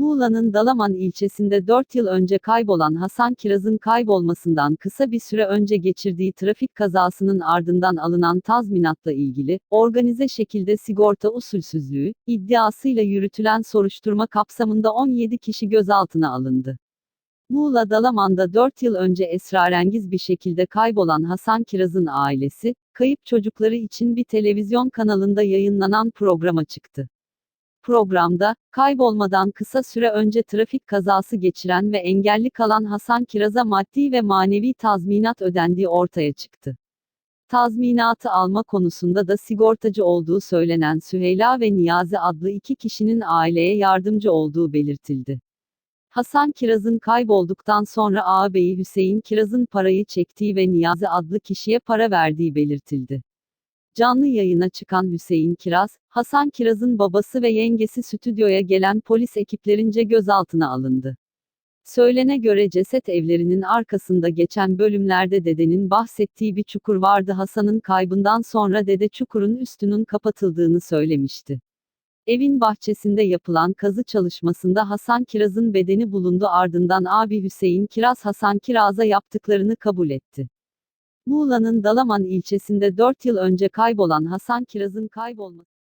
Muğla'nın Dalaman ilçesinde 4 yıl önce kaybolan Hasan Kiraz'ın kaybolmasından kısa bir süre önce geçirdiği trafik kazasının ardından alınan tazminatla ilgili, organize şekilde sigorta usulsüzlüğü, iddiasıyla yürütülen soruşturma kapsamında 17 kişi gözaltına alındı. Muğla Dalaman'da 4 yıl önce esrarengiz bir şekilde kaybolan Hasan Kiraz'ın ailesi, kayıp çocukları için bir televizyon kanalında yayınlanan programa çıktı. Programda, kaybolmadan kısa süre önce trafik kazası geçiren ve engelli kalan Hasan Kiraz'a maddi ve manevi tazminat ödendiği ortaya çıktı. Tazminatı alma konusunda da sigortacı olduğu söylenen Süheyla ve Niyazi adlı iki kişinin aileye yardımcı olduğu belirtildi. Hasan Kiraz'ın kaybolduktan sonra ağabeyi Hüseyin Kiraz'ın parayı çektiği ve Niyazi adlı kişiye para verdiği belirtildi. Canlı yayına çıkan Hüseyin Kiraz, Hasan Kiraz'ın babası ve yengesi stüdyoya gelen polis ekiplerince gözaltına alındı. Söylene göre ceset evlerinin arkasında geçen bölümlerde dedenin bahsettiği bir çukur vardı Hasan'ın kaybından sonra dede çukurun üstünün kapatıldığını söylemişti. Evin bahçesinde yapılan kazı çalışmasında Hasan Kiraz'ın bedeni bulundu ardından abi Hüseyin Kiraz Hasan Kiraz'a yaptıklarını kabul etti. Muğla'nın Dalaman ilçesinde 4 yıl önce kaybolan Hasan Kiraz'ın kaybolması